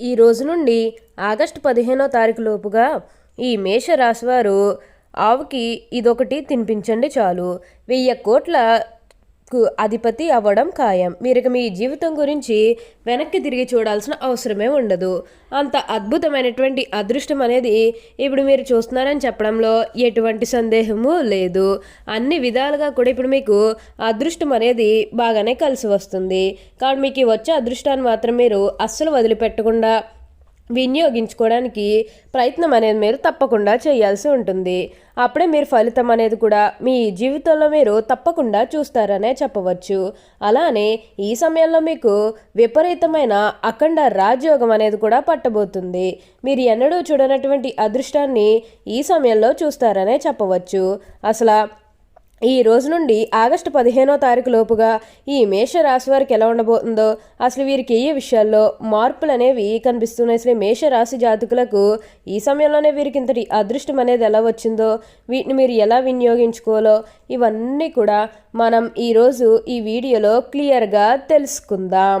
ఈ రోజు నుండి ఆగస్టు పదిహేనో తారీఖు లోపుగా ఈ మేష రాశివారు ఆవుకి ఇదొకటి తినిపించండి చాలు. వెయ్యి కోట్ల కు అధిపతి అవ్వడం ఖాయం. మీరు మీ జీవితం గురించి వెనక్కి తిరిగి చూడాల్సిన అవసరమే ఉండదు. అంత అద్భుతమైనటువంటి అదృష్టం అనేది ఇప్పుడు మీరు చూస్తున్నారని చెప్పడంలో ఎటువంటి సందేహము లేదు. అన్ని విధాలుగా కూడా ఇప్పుడు మీకు అదృష్టం అనేది బాగానే కలిసి వస్తుంది. కాబట్టి మీకు వచ్చే అదృష్టాన్ని మాత్రం మీరు అస్సలు వదిలిపెట్టకుండా వినియోగించుకోవడానికి ప్రయత్నం అనేది మీరు తప్పకుండా చేయాల్సి ఉంటుంది. అప్పుడే మీరు ఫలితం అనేది కూడా మీ జీవితంలో మీరు తప్పకుండా చూస్తారనే చెప్పవచ్చు. అలానే ఈ సమయంలో మీకు విపరీతమైన అఖండ రాజయోగం అనేది కూడా పట్టబోతుంది. మీరు ఎన్నడూ చూడనటువంటి అదృష్టాన్ని ఈ సమయంలో చూస్తారనే చెప్పవచ్చు. అసలు ఈ రోజు నుండి ఆగస్టు పదిహేనో తారీఖు లోపుగా ఈ మేష రాశి వారికి ఎలా ఉండబోతుందో అసలు వీరికి ఏ విషయాల్లో మార్పులు అనేవి కనిపిస్తున్నాయి? అసలు మేష రాశి జాతకులకు ఈ సమయంలోనే వీరికి ఇంతటి అదృష్టం అనేది ఎలా వచ్చిందో వీటిని మీరు ఎలా వినియోగించుకోవాలో ఇవన్నీ కూడా మనం ఈరోజు ఈ వీడియోలో క్లియర్గా తెలుసుకుందాం.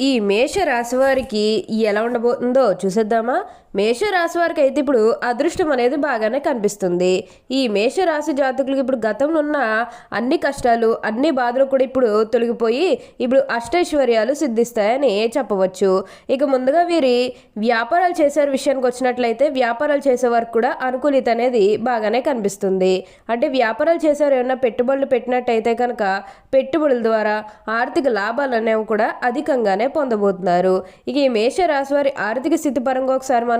ఈ మేష రాశి వారికి ఎలా ఉండబోతుందో చూసేద్దామా? మేష రాశి వారికి అయితే ఇప్పుడు అదృష్టం అనేది బాగానే కనిపిస్తుంది. ఈ మేష రాశి జాతకులకు ఇప్పుడు గతంలో ఉన్న అన్ని కష్టాలు అన్ని బాధలు కూడా ఇప్పుడు తొలగిపోయి ఇప్పుడు అష్టైశ్వర్యాలు సిద్ధిస్తాయని చెప్పవచ్చు. ఇక ముందుగా వీరి వ్యాపారాలు చేసే విషయానికి వచ్చినట్లయితే వ్యాపారాలు చేసే వారికి కూడా అనుకూలిత అనేది బాగానే కనిపిస్తుంది. అంటే వ్యాపారాలు చేసేవారు ఏమైనా పెట్టుబడులు పెట్టినట్టయితే కనుక పెట్టుబడుల ద్వారా ఆర్థిక లాభాలు అనేవి కూడా అధికంగానే పొందబోతున్నారు. ఇక ఈ మేష రాశి వారి ఆర్థిక స్థితి పరంగా ఒకసారి మనం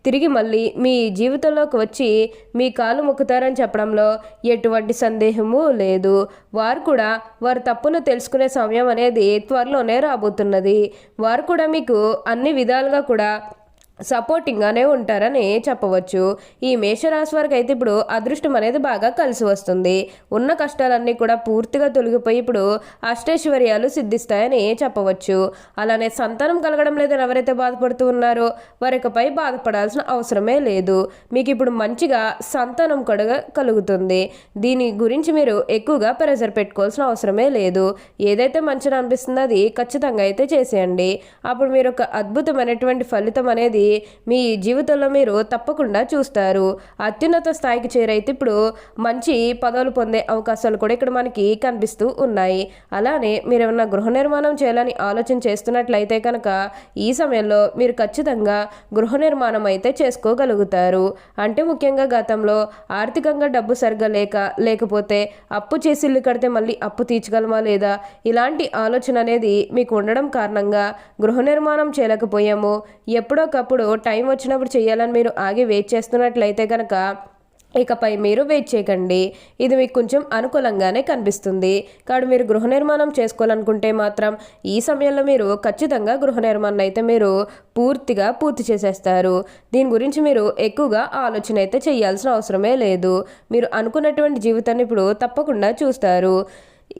తిరిగి మళ్ళీ మీ జీవితంలోకి వచ్చి మీ కాలు మొక్కుతారని చెప్పడంలో ఎటువంటి సందేహము లేదు. వారు కూడా వారు తప్పును తెలుసుకునే సమయం అనేది త్వరలోనే రాబోతున్నది. వారు కూడా మీకు అన్ని విధాలుగా కూడా సపోర్టింగ్గానే ఉంటారని చెప్పవచ్చు. ఈ మేషరాశి వారికి అయితే ఇప్పుడు అదృష్టం అనేది బాగా కలిసి వస్తుంది. ఉన్న కష్టాలన్నీ కూడా పూర్తిగా తొలగిపోయి ఇప్పుడు అష్టైశ్వర్యాలు సిద్ధిస్తాయని చెప్పవచ్చు. అలానే సంతానం కలగడం లేదని ఎవరైతే బాధపడుతూ ఉన్నారో వారికపై బాధపడాల్సిన అవసరమే లేదు. మీకు ఇప్పుడు మంచిగా సంతానం కూడా కలుగుతుంది. దీని గురించి మీరు ఎక్కువగా ప్రెజర్ పెట్టుకోవాల్సిన అవసరమే లేదు. ఏదైతే మంచిగా అనిపిస్తుందో అది ఖచ్చితంగా అయితే చేసేయండి. అప్పుడు మీరు ఒక అద్భుతమైనటువంటి ఫలితం అనేది మీ జీవితంలో మీరు తప్పకుండా చూస్తారు. అత్యున్నత స్థాయికి చేరైతే ఇప్పుడు మంచి పదవులు పొందే అవకాశాలు కూడా ఇక్కడ మనకి కనిపిస్తూ ఉన్నాయి. అలానే మీరు ఏమన్నా గృహ నిర్మాణం చేయాలని ఆలోచన చేస్తున్నట్లయితే కనుక ఈ సమయంలో మీరు ఖచ్చితంగా గృహ నిర్మాణం అయితే చేసుకోగలుగుతారు. అంటే ముఖ్యంగా గతంలో ఆర్థికంగా డబ్బు సరిగ్గా లేక లేకపోతే అప్పు చేసి ఇల్లు కడితే మళ్ళీ అప్పు తీర్చగలమా లేదా? ఇలాంటి ఆలోచన అనేది మీకు ఉండడం కారణంగా గృహ నిర్మాణం చేయలేకపోయాము. ఎప్పుడో అప్పుడు టైం వచ్చినప్పుడు చేయాలని మీరు ఆగి వెయిట్ చేస్తున్నట్లయితే కనుక ఇకపై మీరు వెయిట్ చేయకండి. ఇది మీకు కొంచెం అనుకూలంగానే కనిపిస్తుంది. కాబట్టి మీరు గృహ నిర్మాణం చేసుకోవాలనుకుంటే మాత్రం ఈ సమయంలో మీరు ఖచ్చితంగా గృహ నిర్మాణం అయితే మీరు పూర్తిగా పూర్తి చేసేస్తారు. దీని గురించి మీరు ఎక్కువగా ఆలోచన అయితే చేయాల్సిన అవసరమే లేదు. మీరు అనుకున్నటువంటి జీవితాన్ని ఇప్పుడు తప్పకుండా చూస్తారు.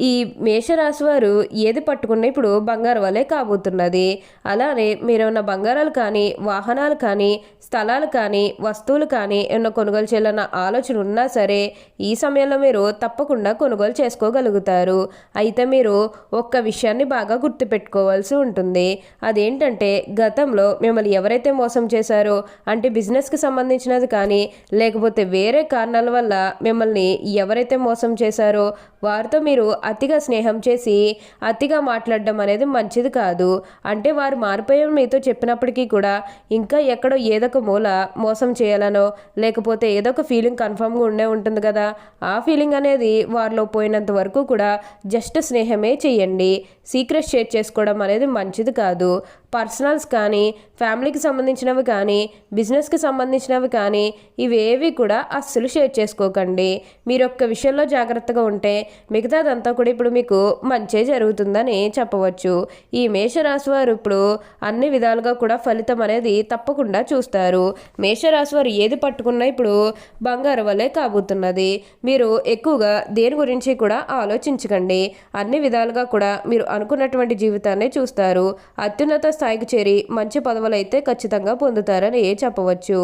ఈ మేషరాశి వారు ఏది పట్టుకున్నా ఇప్పుడు బంగారు వలె కాబోతున్నది. అలానే మీరేమన్నా బంగారాలు కానీ వాహనాలు కానీ స్థలాలు కానీ వస్తువులు కానీ ఏమన్నా కొనుగోలు చేయాలన్న ఆలోచన ఉన్నా సరే ఈ సమయంలో మీరు తప్పకుండా కొనుగోలు చేసుకోగలుగుతారు. అయితే మీరు ఒక్క విషయాన్ని బాగా గుర్తుపెట్టుకోవాల్సి ఉంటుంది. అదేంటంటే గతంలో మిమ్మల్ని ఎవరైతే మోసం చేశారో అంటే బిజినెస్కి సంబంధించినది కానీ లేకపోతే వేరే కారణాల వల్ల మిమ్మల్ని ఎవరైతే మోసం చేశారో వారితో మీరు అతిగా స్నేహం చేసి అతిగా మాట్లాడడం అనేది మంచిది కాదు. అంటే వారు మారిపోయే మీతో చెప్పినప్పటికీ కూడా ఇంకా ఎక్కడో ఏదో ఒక మూల మోసం చేయాలనో లేకపోతే ఏదో ఒక ఫీలింగ్ కన్ఫామ్గా ఉండే ఉంటుంది కదా ఆ ఫీలింగ్ అనేది వారిలో పోయినంత వరకు కూడా జస్ట్ స్నేహమే చేయండి. సీక్రెట్ షేర్ చేసుకోవడం అనేది మంచిది కాదు. పర్సనల్స్ కానీ ఫ్యామిలీకి సంబంధించినవి కానీ బిజినెస్కి సంబంధించినవి కానీ ఇవేవి కూడా అస్సలు షేర్ చేసుకోకండి. మీరు ఒక్క విషయంలో జాగ్రత్తగా ఉంటే మిగతాదంతా కూడా ఇప్పుడు మీకు మంచే జరుగుతుందని చెప్పవచ్చు. ఈ మేషరాశి వారు ఇప్పుడు అన్ని విధాలుగా కూడా ఫలితం అనేది తప్పకుండా చూస్తారు. మేషరాశి వారు ఏది పట్టుకున్నా ఇప్పుడు బంగారు వలె కాబోతున్నది. మీరు ఎక్కువగా దేని గురించి కూడా ఆలోచించకండి. అన్ని విధాలుగా కూడా మీరు అనుకున్నటువంటి జీవితాన్ని చూస్తారు. అత్యున్నత స్థాయికి చేరి మంచి పదవులు అయితే ఖచ్చితంగా పొందుతారని చెప్పవచ్చు.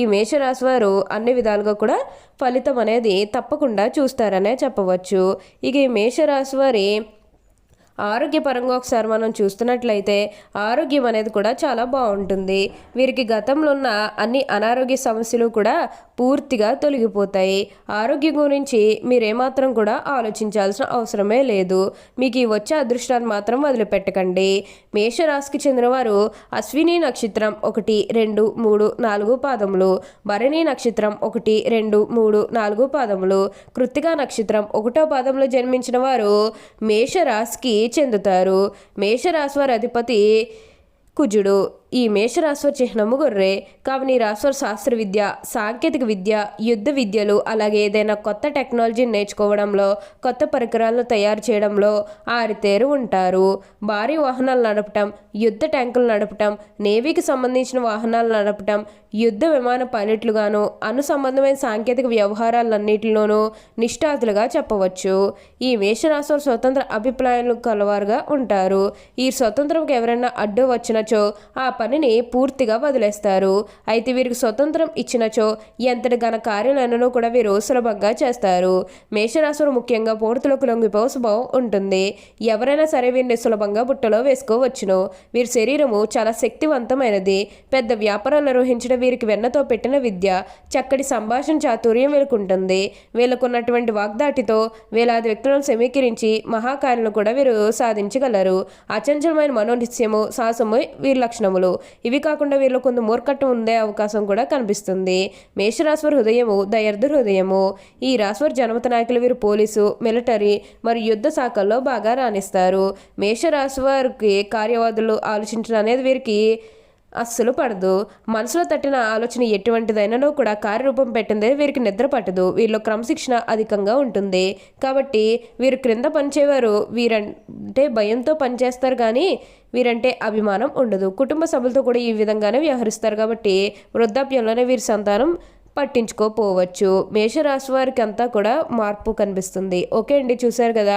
ఈ మేషరాశి వారు అన్ని విధాలుగా కూడా ఫలితం అనేది తప్పకుండా చూస్తారనే చెప్పవచ్చు. ఇక ఈ మేషరాశి వారి ఆరోగ్యపరంగా ఒకసారి మనం చూస్తున్నట్లయితే ఆరోగ్యం అనేది కూడా చాలా బాగుంటుంది. వీరికి గతంలో ఉన్న అన్ని అనారోగ్య సమస్యలు కూడా పూర్తిగా తొలగిపోతాయి. ఆరోగ్యం గురించి మీరేమాత్రం కూడా ఆలోచించాల్సిన అవసరమే లేదు. మీకు ఈ వచ్చే అదృష్టాన్ని మాత్రం వదిలిపెట్టకండి. మేషరాశికి చెందినవారు అశ్విని నక్షత్రం ఒకటి రెండు మూడు నాలుగు పాదములు. భరణి నక్షత్రం ఒకటి రెండు మూడు నాలుగు పాదములు. కృత్తికా నక్షత్రం ఒకటో పాదంలో జన్మించిన వారు మేషరాశికి చెందుతారు. మేషరాశి వారి అధిపతి కుజుడు. ఈ మేషరాశివారి చిహ్నము గొర్రె కావున ఈ రాశివారి శాస్త్ర విద్య సాంకేతిక విద్య యుద్ధ విద్యలు అలాగే ఏదైనా కొత్త టెక్నాలజీని నేర్చుకోవడంలో కొత్త పరికరాలను తయారు చేయడంలో ఆరితేరు ఉంటారు. భారీ వాహనాలు నడపటం యుద్ధ ట్యాంకులు నడపటం నేవీకి సంబంధించిన వాహనాలు నడపటం యుద్ధ విమాన పైలట్లుగాను అను సంబంధమైన సాంకేతిక వ్యవహారాలన్నింటిలోనూ నిష్ఠాతులుగా చెప్పవచ్చు. ఈ మేషరాశివారు స్వతంత్ర అభిప్రాయాలు కలవారుగా ఉంటారు. ఈ స్వతంత్రంకి ఎవరైనా అడ్డు వచ్చినచో ఆ పనిని పూర్తిగా వదిలేస్తారు. అయితే వీరికి స్వతంత్రం ఇచ్చినచో ఎంతటి ఘన కార్యాలను కూడా వీరు సులభంగా చేస్తారు. మేషరాశులు ముఖ్యంగా పూర్తులకు లొంగిపో స్వభావం ఉంటుంది. ఎవరైనా సరే వీరిని సులభంగా బుట్టలో వేసుకోవచ్చును. వీరి శరీరము చాలా శక్తివంతమైనది. పెద్ద వ్యాపారాలు నిర్వహించడం వీరికి వెన్నతో పెట్టిన విద్య. చక్కటి సంభాషణ చాతుర్యం వీళ్ళకుంటుంది వీళ్ళకున్నటువంటి వాగ్దాటితో వేలాది వ్యక్తులను సమీకరించి మహాకార్యాలను కూడా వీరు సాధించగలరు. అచంచలమైన మనోనిత్యము సాహసము వీరి లక్షణములు. ఇవి కాకుండా వీళ్ళు కొంత మూర్ఖత్వం ఉండే అవకాశం కూడా కనిపిస్తుంది. మేషరాశివారి హృదయము దయర్ధ హృదయము. ఈ రాశివారి జనమత నాయకులు వీరు పోలీసు మిలిటరీ మరియు యుద్ధ శాఖల్లో బాగా రాణిస్తారు. మేషరాశి వారికి కార్యవాదులు ఆలోచించడం అనేది వీరికి అస్సలు పడదు. మనసులో తట్టిన ఆలోచన ఎటువంటిదైనానో కూడా కార్యరూపం పెట్టిందే వీరికి నిద్ర పట్టదు. వీరిలో క్రమశిక్షణ అధికంగా ఉంటుంది. కాబట్టి వీరు క్రింద పనిచేవారు వీరంటే భయంతో పనిచేస్తారు కానీ వీరంటే అభిమానం ఉండదు. కుటుంబ సభ్యులతో కూడా ఈ విధంగానే వ్యవహరిస్తారు కాబట్టి వృద్ధాప్యంలోనే వీరి సంతానం పట్టించుకోపోవచ్చు. మేషరాశి వారికి అంతా కూడా మార్పు కనిపిస్తుంది. ఓకే అండి చూశారు కదా?